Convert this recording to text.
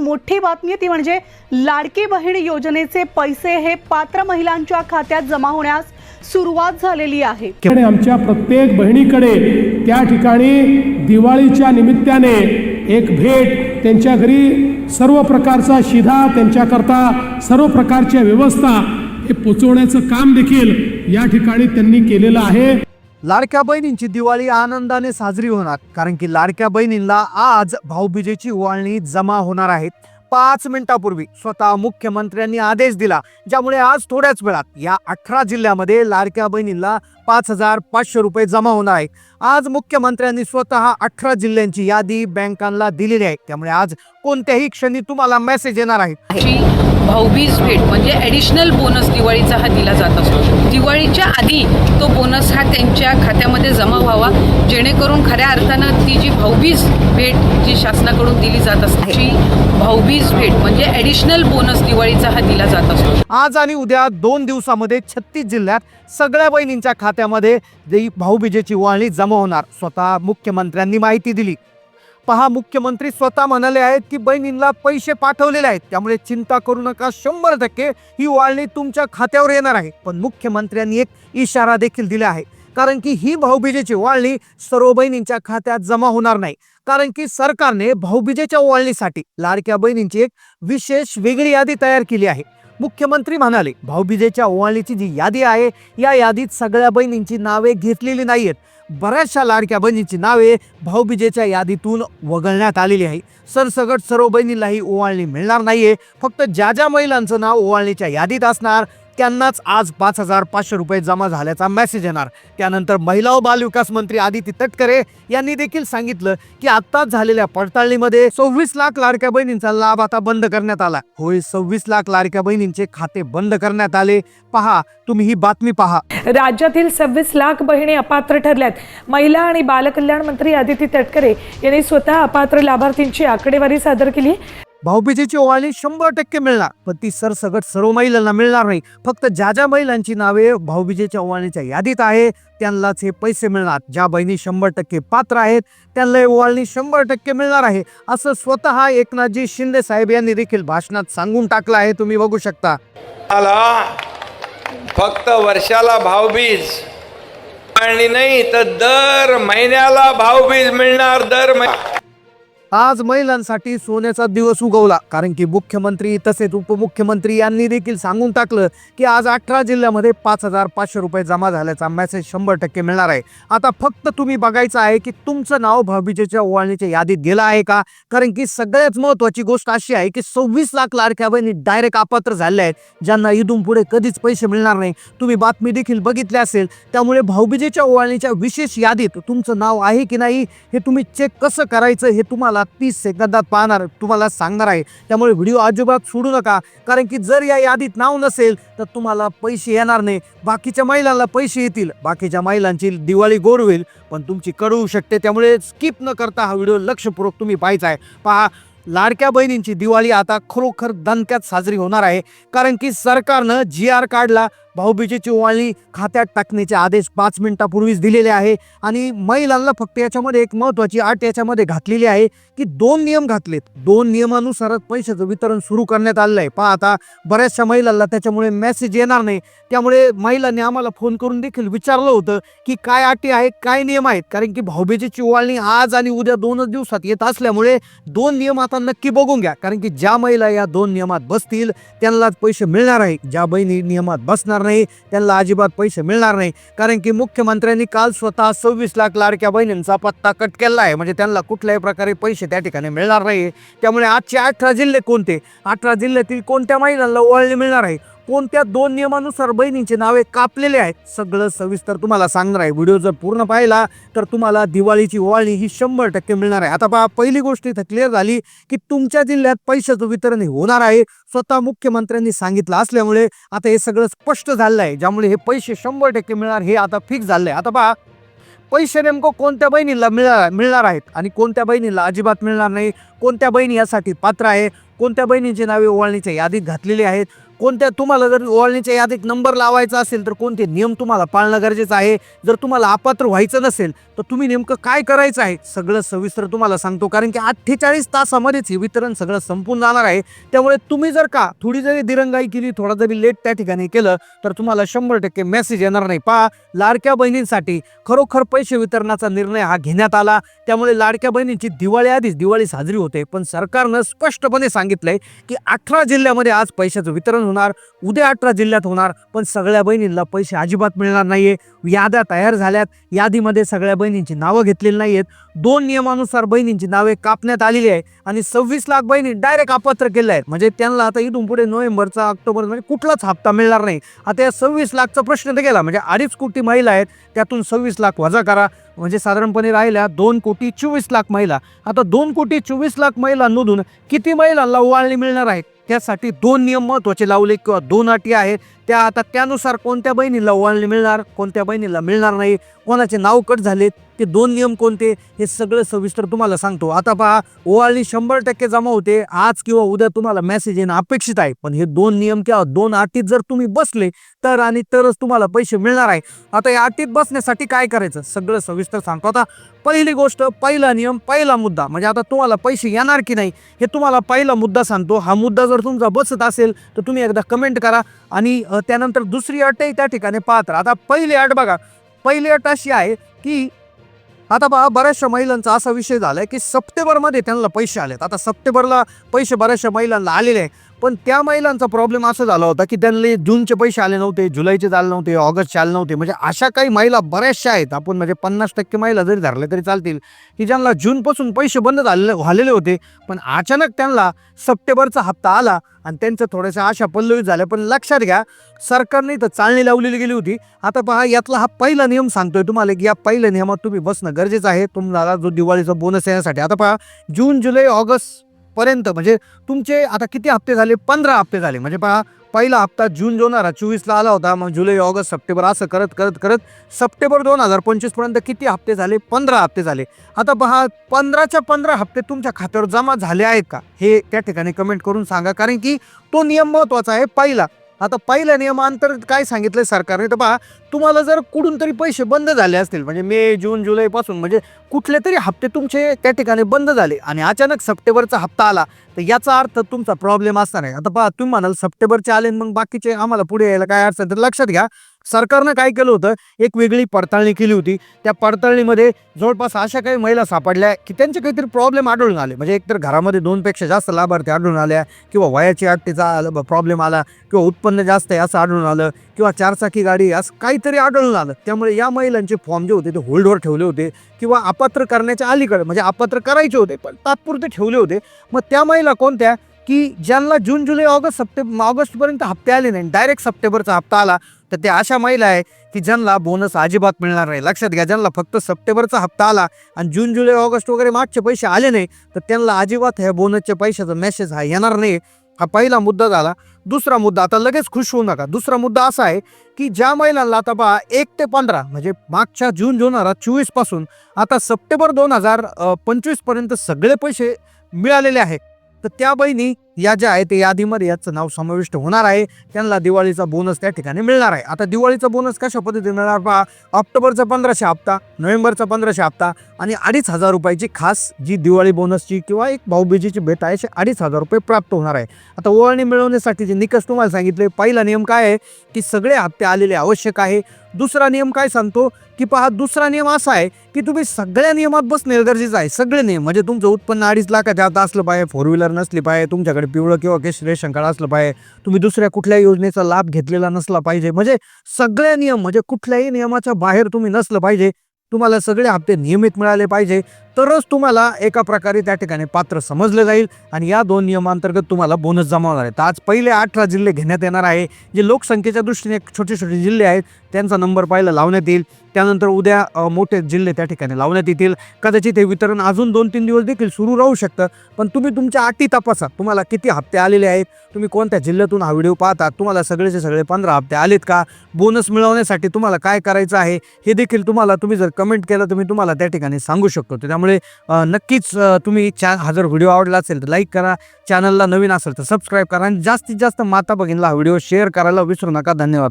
मोठी बातमी आहे ती म्हणजे लाडकी बहीण योजनेचे पैसे हे पात्र महिलांच्या खात्यात जमा होण्यास सुरुवात झालेली आहे. आमच्या प्रत्येक बहिणीकडे त्या ठिकाणी दिवाळीच्या निमित्ताने एक भेट त्यांच्या घरी सर्व प्रकारचा शिधा त्यांच्याकरता सर्व प्रकारच्या व्यवस्था हे पोचवण्याचं काम देखील या ठिकाणी त्यांनी केलेलं आहे. लाडक्या बहिणींची दिवाळी आनंदाने साजरी होणार कारण की लाडक्या बहिणींना आज भाऊबीजेची ओवाळणी जमा होणार आहेत पाच मिनिटापूर्वी स्वतः मुख्यमंत्र्यांनी आदेश दिला ज्यामुळे आज थोड्याच वेळात या अठरा जिल्ह्यामध्ये लाडक्या बहिणींना पाच हजार पाचशे रुपये जमा होणार आहे आज मुख्यमंत्र्यांनी स्वतः अठरा जिल्ह्यांची यादी बँकांना दिलेली आहे. त्यामुळे आज कोणत्याही क्षणी तुम्हाला मेसेज येणार आहे. भाऊबीज भेट म्हणजे ॲडिशनल बोनस दिवाळीचा हा दिला जात असतो. दिवाळीच्या आधी तो बोनस हा त्यांच्या खात्यामध्ये जमा व्हावा. जेणेकरून खऱ्या अर्थानं ती जी भाऊबीज भेट जी शासनाकडून दिली जात असते ती भाऊबीज भेट म्हणजे ॲडिशनल बोनस दिवाळीचा हा दिला जात असतो. आज आणि उद्या दोन दिवसामध्ये छत्तीस जिल्ह्यात सगळ्या बहिणींच्या त्यामध्ये जी भाऊबीजेची ओवाळणी जमा होणार. स्वतः मुख्यमंत्र्यांनी माहिती दिली. पहा मुख्यमंत्री स्वतः म्हणाले आहेत की बहिणींना पैसे पाठवलेले आहेत. त्यामुळे चिंता करू नका. शंभर टक्के ही वाळणी तुमच्या खात्यावर येणार आहे. पण मुख्यमंत्र्यांनी एक इशारा देखील दिला आहे. कारण की ही भाऊबीजेची वाळणी सर्व बहिणींच्या खात्यात जमा होणार नाही. कारण की सरकारने भाऊबीजेच्या वाळणीसाठी लाडक्या बहिणींची एक विशेष वेगळी यादी तयार केली आहे. मुख्यमंत्री म्हणाले भाऊबीजेच्या ओवाळणीची जी यादी आहे या यादीत सगळ्या बहिणींची नावे घेतलेली नाहीयेत. बऱ्याचशा लाडक्या बहिणींची नावे भाऊबीजेच्या यादीतून वगळण्यात आलेली आहे. सरसगट सर्व बहिणीलाही ओवाळणी मिळणार नाहीये. फक्त ज्या ज्या महिलांचं नाव ओवाळणीच्या यादीत असणार त्यांनाच आज पाच हजार पाचशे रुपये जमा झाल्याचा मेसेज येणार. त्यानंतर महिला व बालविकास मंत्री आदिती तटकरे यांनी देखील सांगितलं की आत्ताच झालेल्या पडताळणीमध्ये सव्वीस लाख लाडक्या बहिणींचा लाभ आता बंद करण्यात आला. होय सव्वीस लाख लाडक्या बहिणींचे खाते बंद करण्यात आले. पहा तुम्ही ही बातमी पहा. राज्यातील सव्वीस लाख बहिणी अपात्र ठरल्यात. महिला आणि बालकल्याण मंत्री आदिती तटकरे यांनी स्वतः अपात्र लाभार्थींची आकडेवारी सादर केली. भाऊबीजेची ओवाळणी शंभर टक्के मिळणार पण ती सरसगट सर्व महिलांना मिळणार नाही. फक्त ज्या ज्या महिलांची नावे भाऊबीजेच्या ओवाळणीच्या यादीत आहे त्यांनाच हे पैसे मिळणार. ज्या बहिणी शंभर टक्के पात्र आहेत त्यांना ही ओवाळणी शंभर टक्के मिळणार आहे. असं स्वतः एकनाथजी शिंदे साहेब यांनी देखील भाषणात सांगून टाकलं आहे तुम्ही बघू शकता. फक्त वर्षाला भावबीज आणि नाही तर दर महिन्याला भावबीज मिळणार दर महिन्या आज महिलांसाठी सोन्याचा दिवस उगवला. कारण की मुख्यमंत्री तसेच उपमुख्यमंत्री यांनी देखील सांगून टाकलं की आज अठरा जिल्ह्यामध्ये पाच हजार पाचशे रुपये जमा झाल्याचा मेसेज शंभर टक्के मिळणार आहे. आता फक्त तुम्ही बघायचं आहे की तुमचं नाव भाऊबीजेच्या ओवाळणीच्या यादीत गेलं आहे का? कारण की सगळ्यात महत्त्वाची गोष्ट अशी आहे की सव्वीस लाख लाडक्या बहिणी डायरेक्ट अपात्र झाल्या आहेत ज्यांना इथून पुढे कधीच पैसे मिळणार नाही. तुम्ही बातमी देखील बघितली असेल त्यामुळे भाऊबीजेच्या ओवाळणीच्या विशेष यादीत तुमचं नाव आहे की नाही हे तुम्ही चेक कसं करायचं हे तुम्हाला तीस सेकंदात पाहणार तुम्हाला सांगणार आहे. त्यामुळे व्हिडिओ अजिबात सोडू नका. कारण की जर या यादीत नाव नसेल तर तुम्हाला पैसे येणार नाही. बाकीच्या महिलांना पैसे येतील. बाकीच्या महिलांची दिवाळी गोर होईल पण तुमची कडू शकते. त्यामुळे स्किप न करता हा व्हिडिओ लक्षपूर्वक तुम्ही पाहायचा आहे. पहा लाडक्या बहिणींची दिवाळी आता खरोखर दणक्यात साजरी होणार आहे. कारण की सरकारनं जी आर काढला भाऊबीजेची ओवाळणी खात्यात टाकण्याचे आदेश पाच मिनिटापूर्वीच दिलेले आहे आणि महिलांना फक्त याच्यामध्ये एक महत्त्वाची अट याच्यामध्ये घातलेली आहे की दोन नियम घातलेत. दोन नियमानुसारच पैशाचं वितरण सुरू करण्यात आलेलं आहे पहा आता बऱ्याचशा महिलांना त्याच्यामुळे मेसेज येणार नाही. त्यामुळे महिलांनी आम्हाला फोन करून देखील विचारलं होतं की काय अटी आहेत काय नियम आहेत? कारण की भाऊबीजेची ओवाळणी आज आणि उद्या दोनच दिवसात येत असल्यामुळे दोन नियम आता नक्की बघून घ्या. कारण की ज्या महिला या दोन नियमात बसतील त्यांनाच पैसे मिळणार आहे ज्या बहिणी नियमात बसणार नाही त्यांना अजिबात पैसे मिळणार नाही. कारण की मुख्यमंत्र्यांनी काल स्वतः सव्वीस लाख लाडक्या बहिणींचा पत्ता कट केला आहे. म्हणजे त्यांना कुठल्याही प्रकारे पैसे त्या ठिकाणी मिळणार नाही. त्यामुळे आजचे अठरा जिल्हे कोणते? अठरा जिल्ह्यातील कोणत्या महिलांना ओळले मिळणार आहे? कोणत्या दोन नियमानुसार बहिणींचे नावे कापलेले आहेत सगळं सविस्तर तुम्हाला सांगणार आहे. व्हिडिओ जर पूर्ण पाहिला तर तुम्हाला दिवाळीची ओवाळणी ही शंभर टक्के मिळणार आहे. आता पहा पहिली गोष्ट इथं क्लिअर झाली की तुमच्या जिल्ह्यात पैशाचं वितरण होणार आहे. स्वतः मुख्यमंत्र्यांनी सांगितलं असल्यामुळे आता हे सगळं स्पष्ट झालं आहे ज्यामुळे हे पैसे शंभर टक्के मिळणार हे आता फिक्स झालं आहे आता पहा पैसे नेमकं कोणत्या बहिणीला मिळणार मिळणार आहेत आणि कोणत्या बहिणीला अजिबात मिळणार नाही? कोणत्या बहिणी यासाठी पात्र आहे? कोणत्या बहिणींची नावे ओवाळणीच्या यादीत घातलेली आहेत? कोणत्या तुम्हाला जर ओवाळणीच्या यादीत नंबर लावायचा असेल तर कोणते नियम तुम्हाला पाळणं गरजेचं आहे? जर तुम्हाला अपात्र व्हायचं नसेल तर तुम्ही नेमकं काय करायचं आहे? सगळं सविस्तर तुम्हाला सांगतो कारण की अठ्ठेचाळीस तासामध्येच हे वितरण सगळं संपून जाणार आहे. त्यामुळे तुम्ही जर का थोडी जरी दिरंगाई केली थोडा जरी लेट त्या ठिकाणी केलं तर तुम्हाला शंभर टक्के मेसेज येणार नाही. पहा लाडक्या बहिणींसाठी खरोखर पैसे वितरणाचा निर्णय हा घेण्यात आला. त्यामुळे लाडक्या बहिणींची दिवाळी आधीच दिवाळी साजरी होते. पण सरकारनं स्पष्टपणे सांगितलंय की अठरा जिल्ह्यामध्ये आज पैशाचं वितरण होणार उद्या अठरा जिल्ह्यात होणार पण सगळ्या बहिणींना पैसे अजिबात मिळणार नाहीये. याद्या तयार झाल्यात. यादीमध्ये सगळ्या बहिणींची नावं घेतलेली नाही आहेत दोन नियमानुसार बहिणींची नावे कापण्यात आलेली आहे आणि सव्वीस लाख बहिणी डायरेक्ट अपात्र केलं आहे म्हणजे त्यांना आता इथून पुढे नोव्हेंबरचा ऑक्टोबर म्हणजे कुठलाच हप्ता मिळणार नाही. आता या सव्वीस लाखचा प्रश्न तर गेला. म्हणजे अडीच कोटी महिला आहेत त्यातून सव्वीस लाख वजा करा. म्हणजे साधारणपणे राहिल्या दोन कोटी चोवीस लाख महिला. आता दोन कोटी चोवीस लाख महिलांमधून किती महिलांना ओवाळणी मिळणार आहे? त्यासाठी दोन नियम महत्त्वाचे लावले किंवा दोन अटी आहेत. त्या आता त्यानुसार कोणत्या बहिणीला ओवाळणी मिळणार कोणत्या बहिणीला मिळणार नाही कोणाचे नाव कट झालेत ते दोन नियम कोणते हे सगळं सविस्तर तुम्हाला सांगतो. आता पहा ओवाळणी शंभर टक्के जमा होते. आज किंवा उद्या तुम्हाला मेसेज येणं अपेक्षित आहे. पण हे दोन नियम किंवा दोन अटीत जर तुम्ही बसले तर आणि तरच तुम्हाला पैसे मिळणार आहे. आता या अटीत बसण्यासाठी काय करायचं? सगळं सविस्तर सांगतो आता. पहिली गोष्ट पहिला नियम पहिला मुद्दा. म्हणजे आता तुम्हाला पैसे येणार की नाही हे तुम्हाला पहिला मुद्दा सांगतो. हा मुद्दा जर तुमचा बसत असेल तर तुम्ही एकदा कमेंट करा. आणि त्यानंतर दुसरी अटही त्या ठिकाणी पाहत राहा. आता पहिली अट बघा. पहिली अट अशी आहे की आता पहा बऱ्याचशा महिलांचा असा विषय झालाय की सप्टेंबरमध्ये त्यांना पैसे आलेत. आता सप्टेंबरला पैसे बऱ्याचशा महिलांना आलेले आहे पण त्या महिलांचा प्रॉब्लेम असा झाला होता की त्यांना जूनचे पैसे आले नव्हते जुलैचे आले नव्हते ऑगस्टचे आले नव्हते. म्हणजे अशा काही महिला बऱ्याचशा आहेत. आपण म्हणजे पन्नास टक्के महिला जरी धरले तरी चालतील की ज्यांना जूनपासून पैसे बंद झालेले झालेले होते पण अचानक त्यांना सप्टेंबरचा हप्ता आला आणि त्यांचं थोड्याशा आशा पल्लवित झाल्या. पण लक्षात घ्या सरकारने तर चालणी लावलेली गेली होती. आता पहा यातला हा पहिला नियम सांगतोय तुम्हाला की या पहिल्या नियमात तुम्ही बसणं गरजेचं आहे. तुम्हाला जो दिवाळीचा बोनस येण्यासाठी. आता पहा जून जुलै ऑगस्ट पर्यंत म्हणजे तुमचे आता किती हप्ते झाले? पंधरा हप्ते झाले. म्हणजे पहा पहिला हप्ता जून दोन हजार चोवीसला आला होता मग जुलै ऑगस्ट सप्टेंबर असं करत करत करत सप्टेंबर दोन हजार पंचवीसपर्यंत किती हप्ते झाले? पंधरा हप्ते झाले. आता पहा पंधराच्या पंधरा हप्ते तुमच्या खात्यावर जमा झाले आहेत का? हे त्या ठिकाणी कमेंट करून सांगा कारण की तो नियम महत्त्वाचा आहे पहिला. आता पहिल्या नियमांतर्गत काय सांगितलं सरकारने तर पहा तुम्हाला जर कुठून तरी पैसे बंद झाले असतील म्हणजे मे जून जुलैपासून म्हणजे कुठले तरी हप्ते तुमचे त्या ठिकाणी बंद झाले आणि अचानक सप्टेंबरचा हप्ता आला तर याचा अर्थ तुमचा प्रॉब्लेम असणार आहे. आता पहा तुम्ही म्हणाल सप्टेंबरचे आले आणि मग बाकीचे आम्हाला पुढे यायला काय अडचण तर लक्षात घ्या सरकारनं काय केलं होतं? एक वेगळी पडताळणी केली होती. त्या पडताळणीमध्ये जवळपास अशा काही महिला सापडल्या की त्यांचे काहीतरी प्रॉब्लेम आढळून आले. म्हणजे एकतर घरामध्ये दोनपेक्षा जास्त लाभार्थी आढळून आल्या किंवा वयाची अट्टीचा प्रॉब्लेम आला किंवा उत्पन्न जास्त आहे असं आढळून आलं किंवा चारचाकी गाडी असं काहीतरी आढळून आलं. त्यामुळे या महिलांचे फॉर्म जे होते ते होल्डवर ठेवले होते किंवा अपात्र करण्याच्या अलीकडे म्हणजे अपात्र करायचे होते पण तात्पुरते ठेवले होते. मग त्या महिला कोणत्या? की ज्यांना जून जुलै ऑगस्ट सप्टेंबर ऑगस्टपर्यंत हप्ते आले नाही डायरेक्ट सप्टेंबरचा हप्ता आला. तर त्या अशा महिला आहे की ज्यांना बोनस अजिबात मिळणार नाही. लक्षात घ्या ज्यांना फक्त सप्टेंबरचा हप्ता आला आणि जून जुलै ऑगस्ट वगैरे मागचे पैसे आले नाही तर त्यांना अजिबात ह्या बोनसच्या पैशाचा मेसेज हा येणार नाही. हा पहिला मुद्दा झाला. दुसरा मुद्दा आता लगेच खुश होऊ नका. दुसरा मुद्दा असा आहे की ज्या महिलांना आता पहा एक ते पंधरा म्हणजे मागच्या जून दोन हजार चोवीसपासून आता सप्टेंबर दोन हजार पंचवीसपर्यंत सगळे पैसे मिळालेले आहेत. तर त्या बहिणी या ज्या आहेत यादीमध्ये याचं नाव समाविष्ट होणार आहे. त्यांना दिवाळीचा बोनस त्या ठिकाणी मिळणार आहे. आता दिवाळीचा बोनस कशा पद्धतीने मिळणार पहा. ऑक्टोबरचा पंधराशे हप्ता नोव्हेंबरचा पंधराशे हप्ता आणि अडीच हजार रुपयाची खास जी दिवाळी बोनसची किंवा एक भाऊबीजीची भेट आहे अशी अडीच हजार रुपये प्राप्त होणार आहे. आता ओवाळणी मिळवण्यासाठी जे निकष तुम्हाला सांगितले पहिला नियम काय आहे? की सगळे हप्ते आलेले आवश्यक आहे. दुसरा नियम काय सांगतो? की पहा दुसरा नियम असा आहे की तुम्ही सगळ्या नियमात बसणे गरजेचं आहे. सगळे नियम. म्हणजे तुमचं उत्पन्न अडीच लाखाच्या आता असलं पाहिजे फोर व्हीलर नसली पाहिजे तुमच्याकडे पिवळं किंवा केश रेशन कार्ड असलं पाहिजे तुम्ही दुसऱ्या कुठल्या योजनेचा लाभ घेतलेला नसला पाहिजे. म्हणजे सगळे नियम म्हणजे कुठल्याही नियमाच्या बाहेर तुम्ही नसलं पाहिजे. तुम्हाला सगळे हप्ते नियमित मिळाले पाहिजे. तरच तुम्हाला एका प्रकारे त्या ठिकाणी पात्र समजलं जाईल आणि या दोन नियमांतर्गत तुम्हाला बोनस जमावणार आहे तर आज पहिले अठरा जिल्हे घेण्यात येणार आहे. जे लोकसंख्येच्या दृष्टीने छोटे छोटे जिल्हे आहेत त्यांचा नंबर पाहिला लावण्यात येईल. त्यानंतर उद्या मोठे जिल्हे त्या ठिकाणी लावण्यात येतील. कदाचित हे वितरण अजून दोन तीन दिवस देखील सुरू राहू शकतं. पण तुम्ही तुमच्या अटी तपासा. तुम्हाला किती हप्ते आलेले आहेत? तुम्ही कोणत्या जिल्ह्यातून हा व्हिडिओ पाहता? तुम्हाला सगळेचे सगळे पंधरा हप्ते आलेत का? बोनस मिळवण्यासाठी तुम्हाला काय करायचं आहे? हे देखील तुम्हाला तुम्ही जर कमेंट केलं तर मी तुम्हाला त्या ठिकाणी सांगू शकतो. त्यामुळे त्यामुळे नक्कीच तुम्ही चॅ हा जर व्हिडिओ आवडला असेल तर लाईक करा. चॅनलला नवीन असेल तर सबस्क्राईब करा आणि जास्तीत जास्त माता भगिनीला हा व्हिडिओ शेअर करायला विसरू नका. धन्यवाद.